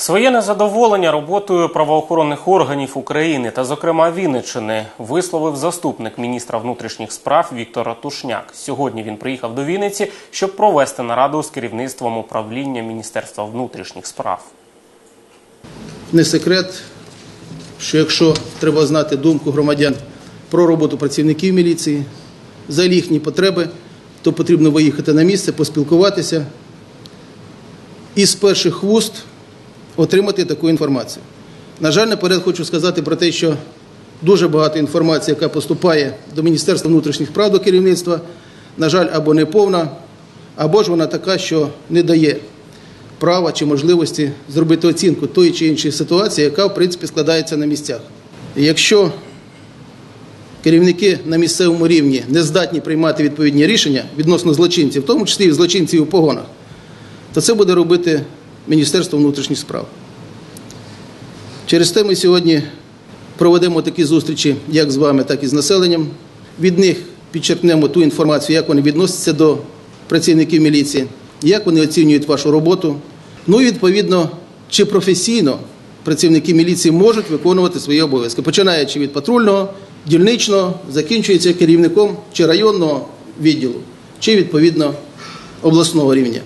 Своє незадоволення роботою правоохоронних органів України та, зокрема, Вінниччини висловив заступник міністра внутрішніх справ Віктор Ратушняк. Сьогодні він приїхав до Вінниці, щоб провести нараду з керівництвом управління Міністерства внутрішніх справ. Не секрет, що якщо треба знати думку громадян про роботу працівників міліції, за їхні потреби, то потрібно виїхати на місце, поспілкуватися і з перших вуст отримати таку інформацію. На жаль, наперед хочу сказати про те, що дуже багато інформації, яка поступає до Міністерства внутрішніх справ до керівництва, на жаль, або не повна, або ж вона така, що не дає права чи можливості зробити оцінку тої чи іншої ситуації, яка в принципі складається на місцях. І якщо керівники на місцевому рівні не здатні приймати відповідні рішення відносно злочинців, в тому числі і злочинців у погонах, то це буде робити Міністерство внутрішніх справ. Через те ми сьогодні проведемо такі зустрічі як з вами, так і з населенням. Від них підчеркнемо ту інформацію, як вони відносяться до працівників міліції, як вони оцінюють вашу роботу. Ну і відповідно, чи професійно працівники міліції можуть виконувати свої обов'язки, починаючи від патрульного, дільничного, закінчується керівником чи районного відділу, чи відповідно обласного рівня.